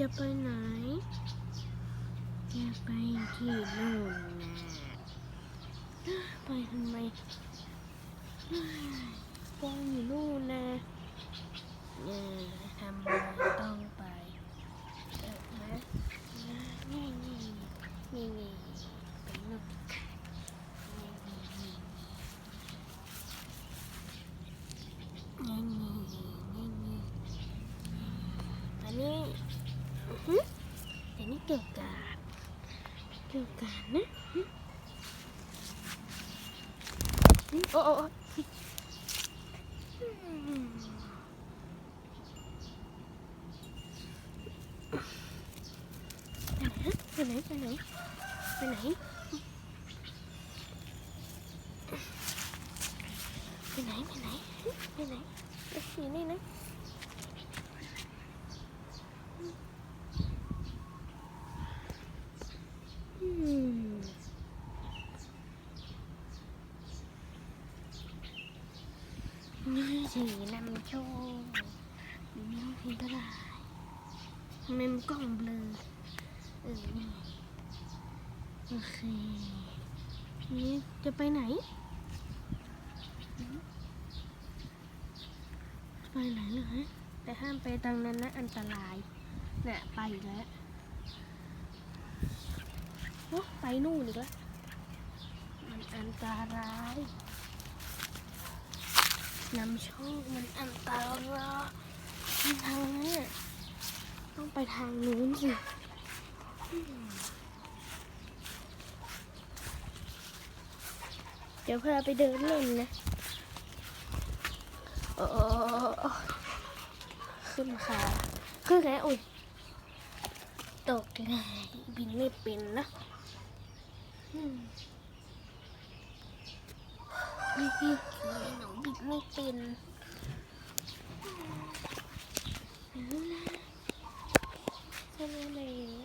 จะไปไหน จะไปที่นู่นนะไปทำไมกองอยู่นู่นนะเออทำไมต้องไปเออนะนี่นี่นี่นี่ไปนู่นนี่นี่นี่นี่นี่อันนี้ อื้อหืออันนี้เกี่ยวกับเกี่ยวกับนะอื้อหือโอ้โอ้โอ้อืมไปไหนไปไหนไปไหนไปไหนไปไหนไปไหนไปสีนี่นะอืม นี่สีนำโชว์นี่สีกระดาษทำไมมันกล้องเบลอเออนี่โอเคนี่จะไปไหน ไปไหนเหรอฮะแต่ห้ามไปทางนั้นนะอันตรายเนี่ยไปแล้วโอ้ไปนู่นอีกแล้วมันอันตราย นำโชคมันอันตรายทางนั้ต้องไปทางนู้นสิเดี๋ยวพาไปเดินเล่นนะโอ้โอ้โอ้โอ้ขึ้นขาขึ้นแล้วอุ้ยตกเลยบินไม่เป็นนะ หนูบิดไม่เป็นรู้แล้วรู้แล้ว